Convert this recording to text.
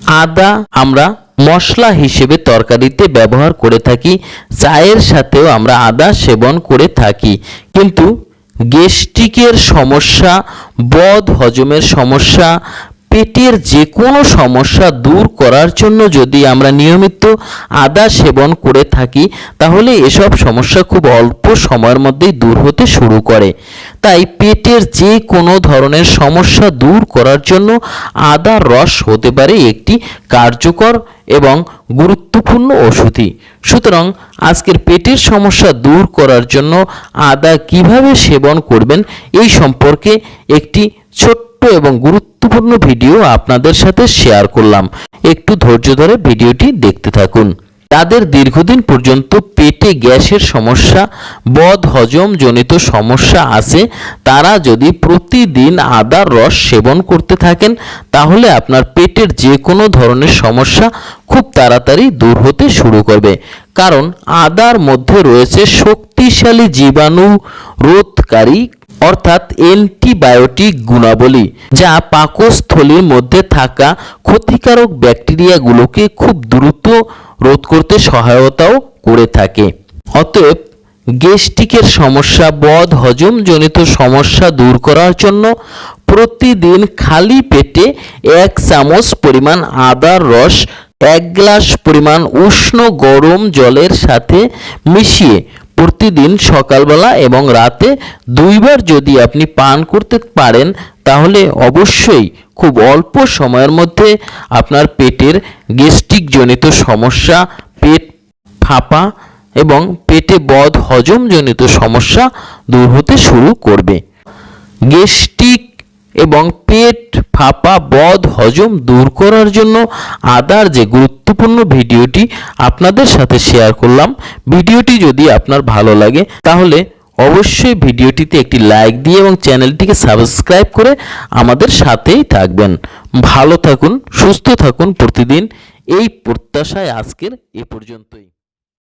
আদা আমরা মশলা হিসেবে তরকারিতে ব্যবহার করে থাকি, চায়ের সাথেও আমরা আদা সেবন করে থাকি। কিন্তু গ্যাস্ট্রিকের সমস্যা, বদ হজমের সমস্যা পেটের যে কোনো সমস্যা দূর করার জন্য যদি আমরা নিয়মিত আদা সেবন করে থাকি, তাহলে এসব সমস্যা খুব অল্প সময়ের মধ্যেই দূর হতে শুরু করে। তাই পেটের যে কোনো ধরনের সমস্যা দূর করার জন্য আদার রস হতে পারে একটি কার্যকর এবং গুরুত্বপূর্ণ ওষুধই। সুতরাং আজকের পেটের সমস্যা দূর করার জন্য আদা কীভাবে সেবন করবেন, এই সম্পর্কে একটি ছোট্ট এবং গুরুত্বপূর্ণ ভিডিও আপনাদের সাথে শেয়ার করলাম। একটু ধৈর্য ধরে ভিডিওটি দেখতে থাকুন। তাদের দীর্ঘদিন পর্যন্ত পেটে গ্যাসের সমস্যা, বদ হজম জনিত সমস্যা আছে, তারা যদি প্রতিদিন আদার রস সেবন করতে থাকেন, তাহলে আপনার পেটের যে কোনো ধরনের সমস্যা খুব তাড়াতাড়ি দূর হতে শুরু করবে। কারণ আদার মধ্যে রয়েছে শক্তিশালী জীবাণু রোধকারী অর্থাৎ অ্যান্টিবায়োটিক গুণাবলী, যা পাকস্থলীর মধ্যে থাকা ক্ষতিকারক ব্যাকটেরিয়াগুলোকে খুব দ্রুত রোধ করতে সহায়তাও করে থাকে। অতএব, গ্যাস্ট্রিকের সমস্যা, বদ হজমজনিত সমস্যা দূর করার জন্য প্রতিদিন খালি পেটে এক চামচ পরিমাণ আদার রস, এক গ্লাস পরিমাণ উষ্ণ গরম জলের সাথে মিশিয়ে প্রতিদিন সকালবেলা এবং রাতে দুইবার যদি আপনি পান করতে পারেন, তাহলে অবশ্যই খুব অল্প সময়ের মধ্যে আপনার পেটের গ্যাস্ট্রিক জনিত সমস্যা, পেট ফাঁপা এবং পেটে বদ হজমজনিত সমস্যা দূর হতে শুরু করবে। গ্যাস্ট্রিক এবং পেট ফাঁপা বদ হজম দূর করার জন্য আদার যে গুরুত্বপূর্ণ ভিডিওটি আপনাদের সাথে শেয়ার করলাম, ভিডিওটি যদি আপনার ভালো লাগে, তাহলে অবশ্যই ভিডিওটিতে একটি লাইক দিয়ে এবং চ্যানেলটিকে সাবস্ক্রাইব করে আমাদের সাথেই থাকবেন। ভালো থাকুন, সুস্থ থাকুন প্রতিদিন। এই প্রত্যাশায় আজকের এ পর্যন্তই।